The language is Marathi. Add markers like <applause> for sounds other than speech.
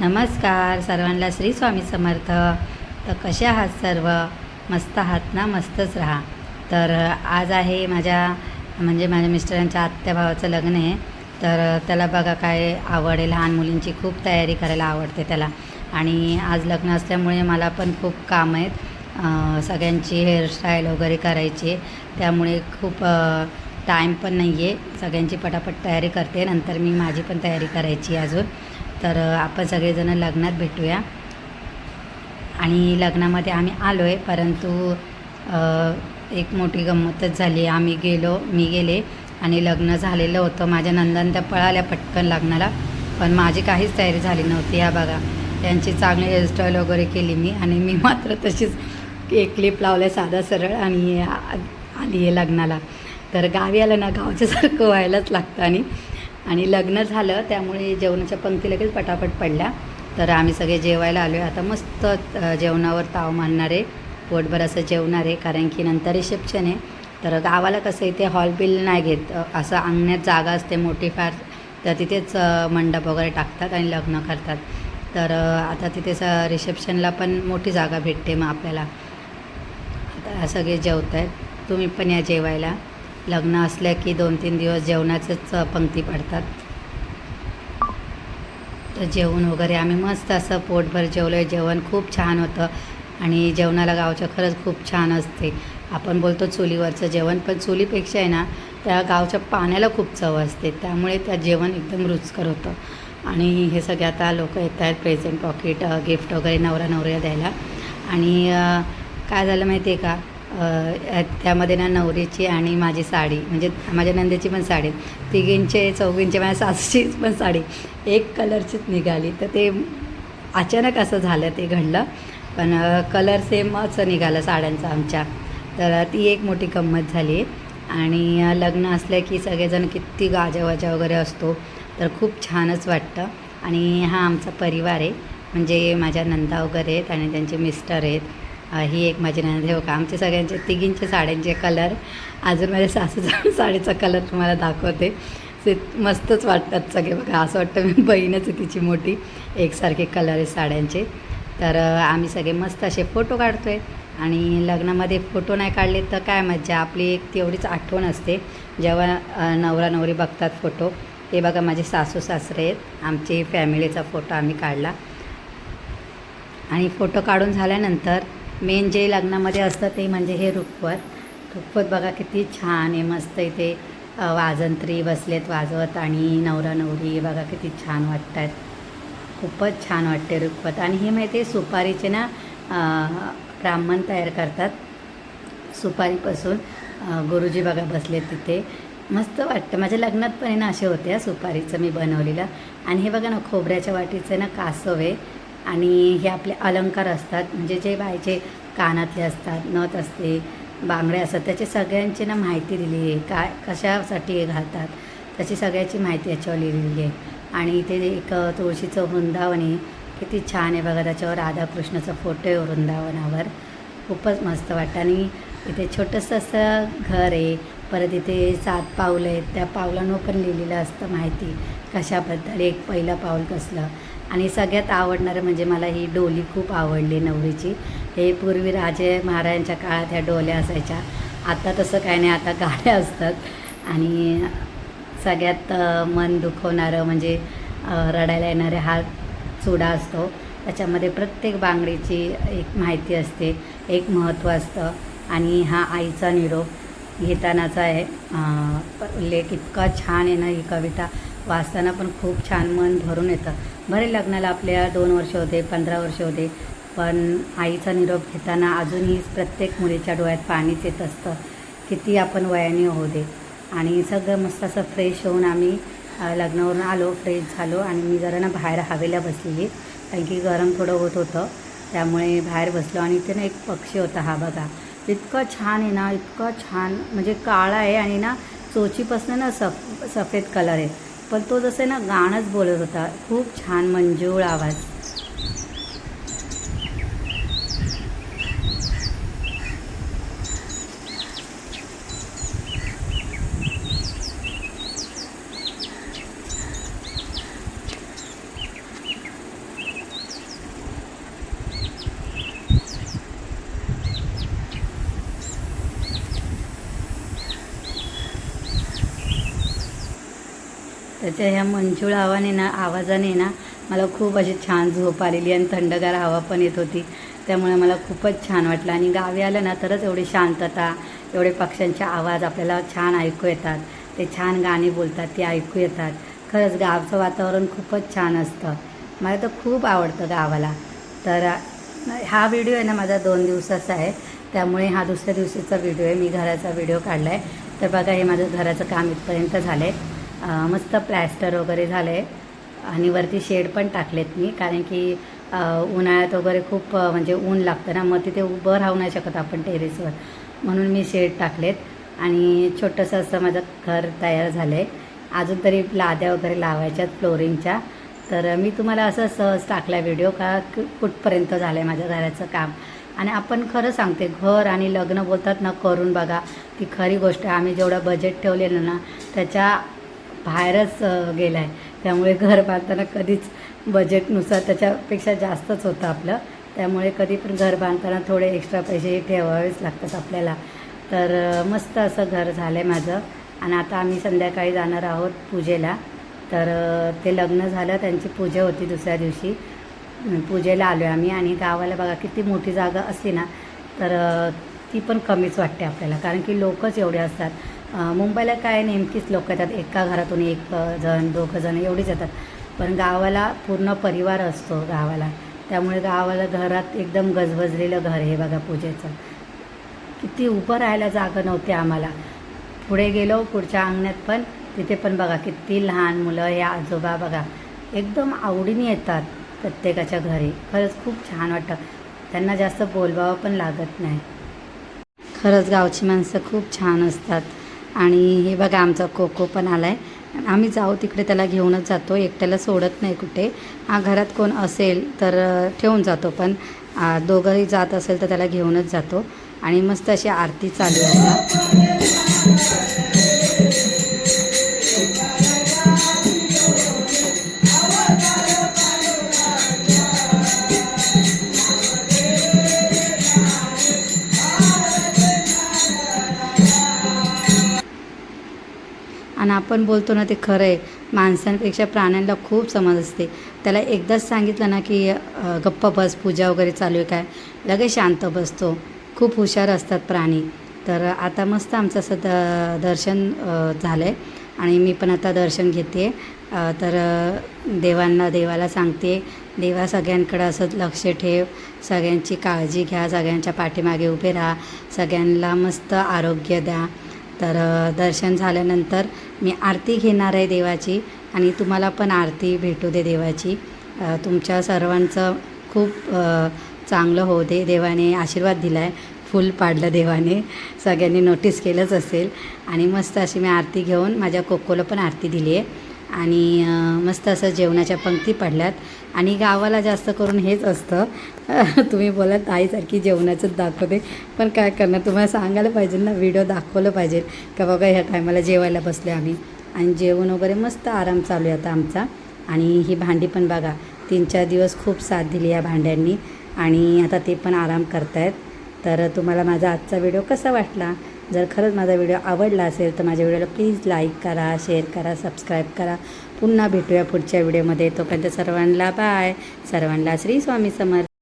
नमस्कार सर्वांना श्री स्वामी समर्थ. तर कसे आहात सर्व? मस्त आहात ना? मस्तच राहा. तर आज आहे माझ्या म्हणजे माझ्या मिस्टरांच्या आत्या भावाचं लग्न आहे. तर त्याला बघा काय आवड आहे. लहान मुलींची खूप तयारी करायला आवडते त्याला. आणि आज लग्न असल्यामुळे मला पण खूप काम आहेत. सगळ्यांची हेअरस्टाईल वगैरे करायची त्यामुळे खूप टाईम पण नाही आहे सगळ्यांची पटापट तयारी करते. नंतर मी माझी पण तयारी करायची अजून. तर आपण सगळेजण लग्नात भेटूया. आणि लग्नामध्ये आम्ही आलो आहे परंतु एक मोठी गंमतच झाली. आम्ही गेलो मी गेले आणि लग्न झालेलं होतं. माझ्या नंदन त्या पळाल्या पटकन लग्नाला पण माझी काहीच तयारी झाली नव्हती. या बघा त्यांची चांगली हेअरस्टाईल वगैरे केली मी आणि मी मात्र तशीच एक क्लिप लावले साधा सरळ आणि आली आहे लग्नाला. तर गावी आलं ना गावच्यासारखं व्हायलाच लागतं आणि आणि लग्न झालं त्यामुळे जेवणाच्या पंक्ती लगेच पटापट पडल्या. तर आम्ही सगळे जेवायला आलो आहे आता मस्त जेवणावर ताव मानणार आहे पोटभर असं जेवणार आहे कारण की नंतर रिसेप्शन आहे. तर गावाला कसं इथे हॉल बिल नाही घेत. असं अंगण्यात जागा असते मोठी फार तर तिथेच मंडप वगैरे टाकतात आणि लग्न करतात. तर आता तिथे स रिसेप्शनला पण मोठी जागा भेटते मग आपल्याला. आता सगळे जेवत आहेत तुम्ही पण या जेवायला. लग्न असल्या की दोन तीन दिवस जेवणाचेच पंक्ती पडतात. तर जेवण वगैरे आम्ही मस्त असं पोटभर जेवलं आहे जेवण खूप छान होतं आणि जेवणाला गावचं खरंच खूप छान असते. आपण बोलतो चुलीवरचं जेवण पण चुलीपेक्षा आहे ना त्या गावच्या पाण्याला खूप चव असते. त्यामुळे त्या जेवण एकदम रुचकर होतं. आणि हे सगळे आता लोक येत आहेत प्रेझेंट पॉकेट गिफ्ट वगैरे नवरा नवऱ्या द्यायला. आणि काय झालं माहिती आहे का? त्यामध्ये ना नवरीची आणि माझी साडी म्हणजे माझ्या नंदेची पण साडी तिघींचे चौघींचे माझ्या सासूची पण साडी एक कलरचीच निघाली. तर ते अचानक असं झालं ते घडलं. पण कलर सेमच निघाला साड्यांचा आमच्या. तर ती एक मोठी गंमत झाली. आणि लग्न असलं की सगळेजण किती गाजावाजा वगैरे असतो तर खूप छानच वाटतं. आणि हा आमचा परिवार आहे. म्हणजे माझ्या नंदा वगैरे आहेत आणि त्यांचे मिस्टर आहेत. ही एक माझी नंद हो का? आमचे सगळ्यांचे तिघींचे साड्यांचे कलर अजून माझ्या सासूचा <laughs> साडीचा कलर तुम्हाला दाखवते. ते मस्तच वाटतात सगळे बघा. असं वाटतं मी बहीणच आहे तिची मोठी. एकसारखे कलर आहे साड्यांचे. तर आम्ही सगळे मस्त असे फोटो काढतो आहे आणि लग्नामध्ये फोटो नाही काढले तर काय मज्जा. आपली एक तेवढीच आठवण असते. जेव्हा नवरा नवरी बघतात फोटो ते बघा माझे सासू सासरे आहेत. आमची फॅमिलीचा फोटो आम्ही काढला. आणि फोटो काढून झाल्यानंतर मेन जे लग्नामध्ये असतं ते म्हणजे हे रुखवत रुखवत बघा किती छान आहे मस्त इथे वाजंत्री बसलेत वाजवत आणि नवरा नवरी बघा किती छान वाटत आहेत खूपच छान वाटते रुखवत आणि हे माहिती आहे सुपारीचे ना ब्राह्मण तयार करतात सुपारीपासून. गुरुजी बघा बसले तिथे. मस्त वाटतं. माझ्या लग्नात पण आहे ना असे होते सुपारीचं मी बनवलेलं. आणि हे बघा ना खोबऱ्याच्या वाटीचं ना कासव आहे. आणि हे आपले अलंकार असतात म्हणजे जे बायचे कानातले असतात नथ असते बांगडे असतात त्याची सगळ्यांची ना माहिती दिली आहे. काय कशासाठी हे घालतात त्याची सगळ्याची माहिती याच्यावर लिहिलेली आहे. आणि इथे एक तुळशीचं वृंदावन आहे. किती छान आहे बघा त्याच्यावर राधाकृष्णाचा फोटो आहे वृंदावनावर. खूपच मस्त वाटतं. आणि इथे छोटंसं असं घर आहे. परत इथे सात पावलं आहेत. त्या पावलांवर पण लिहिलेलं असतं माहिती कशाबद्दल एक पहिलं पाऊल कसलं. आणि सगळ्यात आवडणारं म्हणजे मला ही डोली खूप आवडली नवरीची. हे पूर्वी राजे महाराजांच्या काळात ह्या डोल्या असायच्या. आता तसं काय नाही आता गाड्या असतात. आणि सगळ्यात मन दुखवणारं म्हणजे रडायला येणारे हा चुडा असतो. त्याच्यामध्ये प्रत्येक बांगडीची एक माहिती असते एक महत्त्व असतं. आणि हा आईचा निरोप घेतानाचा आहे. लेख इतका छान आहे ना ही कविता. वाचताना पण खूप छान मन भरून येतं. बरे लग्नाला आपल्या दोन वर्ष होते पंधरा वर्ष होते पण आईचा निरोप घेताना अजूनही प्रत्येक मुलीच्या डोळ्यात पाणीच येत असतं. किती आपण वयाने होऊ दे. आणि सगळं मस्त असं फ्रेश होऊन आम्ही लग्नावरून आलो फ्रेश झालो आणि मी जरा ना बाहेर हवेला बसलेली. कारण की गरम थोडं होत होतं. त्यामुळे बाहेर बसलो आणि इथे ना एक पक्षी होता हा बघा. इतकं छान आहे ना इतकं छान म्हणजे काळा आहे आणि ना चोचीपासून ना सफ सफेद कलर आहे. पण तो जसं आहे ना गाणंच बोलत होता. खूप छान मंजूळ आवाज. त्याच्या ह्या मंजूळ हवाने ना आवाजाने ना मला खूप अशी छान झोप आलेली आणि थंडगार हवा पण येत होती. त्यामुळे मला खूपच छान वाटलं. आणि गावी आलं ना तरच एवढी शांतता एवढे पक्ष्यांचे आवाज आपल्याला छान ऐकू येतात. ते छान गाणी बोलतात ते ऐकू येतात. खरंच गावचं वातावरण खूपच छान असतं. मला तर खूप आवडतं गावाला. तर हा व्हिडिओ आहे ना माझा दोन दिवसाचा आहे. त्यामुळे हा दुसऱ्या दिवशीचा व्हिडिओ आहे. मी घराचा व्हिडिओ काढला आहे तर बघा हे माझं घराचं काम इथपर्यंत झालं आहे मस्त प्लॅस्टर वगैरे झालं आहे आणि वरती शेड पण टाकलेत मी कारण की उन्हाळ्यात वगैरे खूप म्हणजे ऊन लागतं ना मग तिथे उभं राहू नाही शकत आपण टेरेसवर. म्हणून मी शेड टाकलेत. आणि छोटंसं असं माझं घर तयार झालं आहे अजून तरी लाद्या वगैरे लावायच्यात फ्लोरिंगच्या. तर मी तुम्हाला असं सहज टाकला व्हिडिओ का कुठपर्यंत झालं आहे माझ्या घराचं काम? आणि आपण खरं सांगते घर आणि लग्न बोलतात ना करून बघा ती खरी गोष्ट आहे. आम्ही जेवढं बजेट ठेवलेलं ना त्याच्या बाहेरच गेला आहे त्यामुळे घर बांधताना कधीच बजेटनुसार त्याच्यापेक्षा जास्तच होतं आपलं. त्यामुळे कधी पण घर बांधताना थोडे एक्स्ट्रा पैसे ठेवावेच लागतात आपल्याला. तर मस्त असं घर झालं आहे माझं. आणि आता आम्ही संध्याकाळी जाणार आहोत पूजेला. तर ते लग्न झालं त्यांची पूजा होती दुसऱ्या दिवशी. पूजेला आलो आहे आम्ही आणि गावाला बघा किती मोठी जागा असली ना तर ती पण कमीच वाटते आपल्याला. कारण की लोकच एवढे असतात. मुंबईला काय नेमकीच लोक येतात? एका घरातून एक जण दोघं जण एवढीच येतात. पण गावाला पूर्ण परिवार असतो गावाला. त्यामुळे गावाला घरात एकदम गजबजलेलं घर हे बघा पूजेचं. किती उभं राहायला जागा नव्हती आम्हाला. पुढे गेलो पुढच्या अंगणात पण तिथे पण बघा किती लहान मुलं हे आजोबा बघा. एकदम आवडीने येतात प्रत्येकाच्या घरी. खरंच खूप छान वाटतं. त्यांना जास्त बोलवावं पण लागत नाही. खरंच गावची माणसं खूप छान असतात. आणि हे बघा आमचा कोको पण आला आहे आम्ही जाऊ तिकडे त्याला घेऊनच जातो. एकट्याला सोडत नाही कुठे. हा घरात कोण असेल तर ठेवून जातो पण. दोघंही जात असेल तर त्याला घेऊनच जातो. आणि मस्त अशी आरती चालू आहे. आणि आपण बोलतो ना ते खरं आहे. माणसांपेक्षा प्राण्यांना खूप समज असते. त्याला एकदाच सांगितलं ना की गप्प बस पूजा वगैरे चालू आहे काय? लगेच शांत बसतो. खूप हुशार असतात प्राणी. तर आता मस्त आमचं असं द दर्शन झालं आहे आणि मी पण आता दर्शन घेते. तर देवांना देवाला सांगते. देवा सगळ्यांकडं असं लक्ष ठेव. सगळ्यांची काळजी घ्या. सगळ्यांच्या पाठीमागे उभे राहा. सगळ्यांना मस्त आरोग्य द्या. तर दर्शन झाल्यानंतर मी आरती घेणार आहे देवाची आणि तुम्हाला पण आरती भेटू दे देवाची. तुमच्या सर्वांचं खूप चांगलं होऊ दे. देवाने आशीर्वाद दिला आहे फुल पाडलं देवाने. सगळ्यांनी नोटीस केलंच असेल. आणि मस्त अशी मी आरती घेऊन माझ्या कोकोला पण आरती दिली आहे आणि मस्त असं जेवणाच्या पंक्ती पडल्यात. आणि गावाला जास्त करून हेच असतं. तुम्ही बोलात आईसारखी जेवणाचंच दाखवते. पण काय करणार? तुम्हाला सांगायला पाहिजे ना व्हिडिओ दाखवलं पाहिजे. का बघा ह्या टायमाला जेवायला बसले आम्ही. आणि जेवण वगैरे मस्त आराम चालू आहे आता आमचा. आणि ही भांडी पण बघा तीन चार दिवस खूप साथ दिली या भांड्यांनी. आणि आता ते पण आराम करतायत. तर तुम्हाला माझा आजचा व्हिडिओ कसा वाटला? जर खरंच माझा व्हिडिओ आवडला असेल तर माझ्या व्हिडिओला प्लीज लाईक करा शेअर करा सबस्क्राईब करा. पुन्हा भेटूया पुढच्या व्हिडिओमध्ये. तोपर्यंत सर्वांना बाय. सर्वांना श्री स्वामी समर्थ.